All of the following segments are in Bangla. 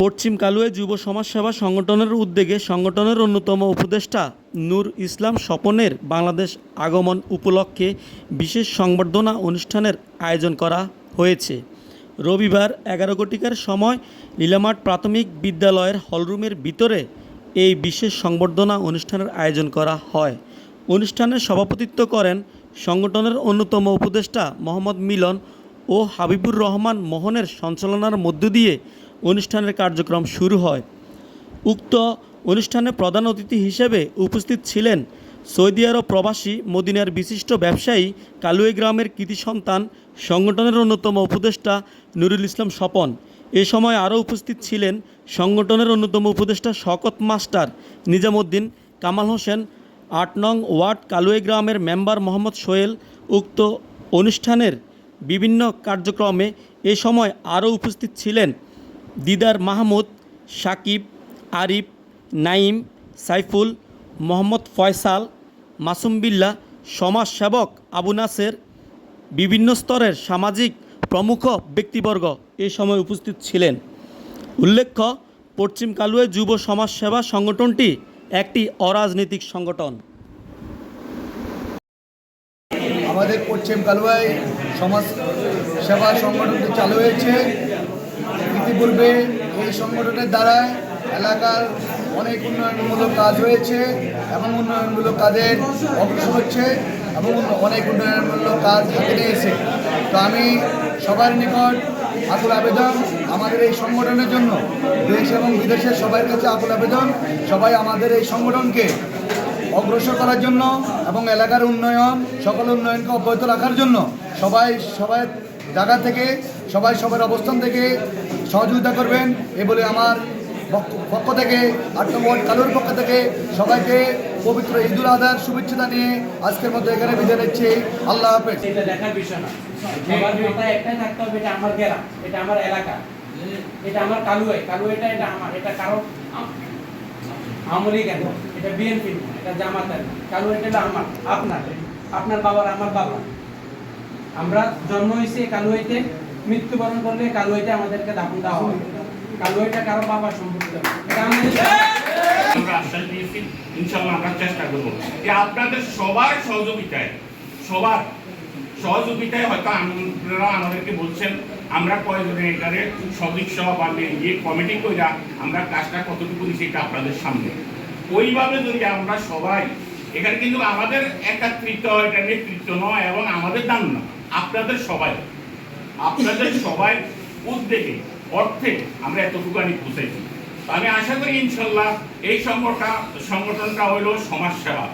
পশ্চিম কালুয়ে যুব সমাজসেবা সংগঠনের উদ্যোগে সংগঠনের অন্যতম উপদেষ্টা নূর ইসলাম স্বপনের বাংলাদেশ আগমন উপলক্ষে বিশেষ সংবর্ধনা অনুষ্ঠানের আয়োজন করা হয়েছে। রবিবার এগারো কোটিকার সময় লীলামাঠ প্রাথমিক বিদ্যালয়ের হলরুমের ভিতরে এই বিশেষ সংবর্ধনা অনুষ্ঠানের আয়োজন করা হয়। অনুষ্ঠানে সভাপতিত্ব করেন সংগঠনের অন্যতম উপদেষ্টা মোহাম্মদ মিলন ও হাবিবুর রহমান মোহনের সঞ্চালনার মধ্য দিয়ে অনুষ্ঠানের কার্যক্রম শুরু হয়। উক্ত অনুষ্ঠানে প্রধান অতিথি হিসেবে উপস্থিত ছিলেন সৌদি আরব প্রবাসী মদিনার বিশিষ্ট ব্যবসায়ী কালুয়ে গ্রামের কৃতি সন্তান, সংগঠনের অন্যতম উপদেষ্টা নুরুল ইসলাম স্বপন। এ সময় আরও উপস্থিত ছিলেন সংগঠনের অন্যতম উপদেষ্টা শকত মাস্টার, নিজামুদ্দিন, কামাল হোসেন, আট নং ওয়ার্ড কালুয়ে গ্রামের মেম্বার মোহাম্মদ সোহেল। উক্ত অনুষ্ঠানের বিভিন্ন কার্যক্রমে এ সময় আরও উপস্থিত ছিলেন দিদার মাহমুদ, সাকিব, আরিফ নাইম সাইফুল, মোহাম্মদ ফয়সাল, মাসুম বিল্লাহ সমাজসেবক আবু নাসের, বিভিন্ন স্তরের সামাজিক প্রমুখ ব্যক্তিবর্গ এ সময় উপস্থিত ছিলেন। উল্লেখ্য, পশ্চিম কালুয়ে যুব সমাজসেবা সংগঠনটি একটি অরাজনৈতিক সংগঠন। আমাদের পশ্চিম কালুয়ায় সমাজ সেবা সংগঠনটি চালু হয়েছে। ইতিপূর্বে এই সংগঠনের দ্বারা এলাকার অনেক উন্নয়নমূলক কাজ হয়েছে এবং উন্নয়নমূলক কাজের অগ্রসর হচ্ছে এবং অনেক উন্নয়নমূলক কাজ হাতে নিয়েছে। তো আমি সবার নিকট আকুল আবেদন, আমাদের এই সংগঠনের জন্য, দেশ এবং বিদেশের সবার কাছে আকুল আবেদন, সবাই আমাদের এই সংগঠনকে অগ্রসর করার জন্য এবং এলাকার উন্নয়ন, সকল উন্নয়নকে অব্যাহত রাখার জন্য সবাই সবাই জায়গা থেকে সবাই সবার অবস্থান থেকে সহযোগিতা করবেন। এ বলে আমার পক্ষ- থেকে আট নম্বর কালুর পক্ষ থেকে সবাইকে পবিত্র ঈদুল আজহার শুভেচ্ছা নিয়ে আজকের মতো এখানে বিদায় নিচ্ছি। আল্লাহ হাফেজ। এটা দেখার বিষয় না। সবার একটাই থাকতে হবে, এটা আমার গ্রাম, এটা আমার এলাকা, এটা আমার কালুয়াই, কালুয়াইটা এটা আমার, এটা কারও আমলি কেন এটা বিএনপি এটা জামাতের, কালুয়াইটা এটা আমার, আপনার আপনার বাবার, আমার বাবা। আমরা জন্ম হয়েছে কালুয়াইতে। মৃত্যুবরণ করলে কালুয়াইতে আমাদেরকে দাফন দেওয়া হবে। কালুয়াইটা কারও। এটা আমাদের আমরা আশ্বাস দিয়েছি আমরা চেষ্টা করব যে আপনাদের সবার সহযোগিতায় সবার সহযোগিতায় হয়তো আপনারা আমাদেরকে বলছেন, আমরা কয়েকজনের এখানে সদস্য বা ইয়ে কমিটি কইরা আমরা কাজটা কতটুকু দিচ্ছি এটা আপনাদের সামনে। ওইভাবে যদি আমরা সবাই, এখানে কিন্তু আমাদের একাত্রিত, এটা নেতৃত্ব নয় এবং আমাদের দান না আপনাদের সবাই। আপনাদের সবাই উদ্যোগে অর্থে আমরা এতটুকু আমি বুঝাইছি। তো আমি আশা করি ইনশাল্লাহ এই সংগঠনটা সংগঠনটা হইল সমাজ সেবা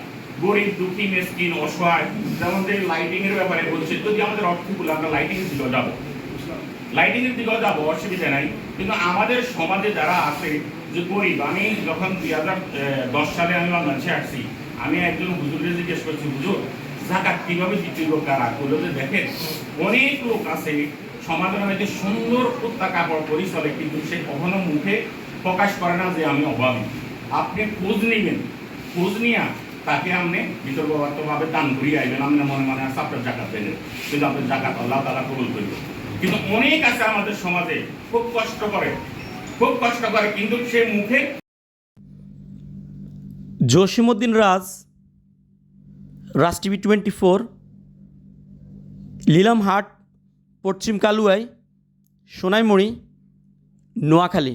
গরিব, দুঃখী, মেসকিন, অসহায়, যেমন যে লাইটিং এর ব্যাপারে বলছে, যদি আমাদের অর্থগুলো আমরা লাইটিং এর দিকেও যাব। লাইটিং এর দিকেও যাব, অসুবিধা নাই। কিন্তু আমাদের সমাজে যারা আছে, যে গরিব, আমি যখন দুই হাজার দশ সালে আমি বাংলাদেশে আসছি, আমি একজন হুজুরে জিজ্ঞেস করছি, হুজুর জাকাত কীভাবে দিতে লোক কারা বলল যে দেখেন, অনেক লোক আছে, সমাজের মধ্যে সুন্দর কুত্তা কাপড় পরি চলে, কিন্তু সে কখনো মুখে প্রকাশ করে না যে আমি অভাবী। আপনি খোঁজ নিবেন, খোঁজ নিয়া তাকে আপনি বিতর্কভাবে দান করিয়ে আইবেন, আপনি মনে মনে আছে আপনার জাকাত দেবেন, কিন্তু আপনার জাকাত আল্লাহ তালা কবুল করবে। কিন্তু অনেক আছে আমাদের সমাজে, খুব কষ্ট করে, খুব কষ্ট করে, কিন্তু সে মুখে Jasimuddin Raj Raj TV twenty four Lilamhat পশ্চিম কালুয়াই সোনাইমুড়ি নোয়াখালী।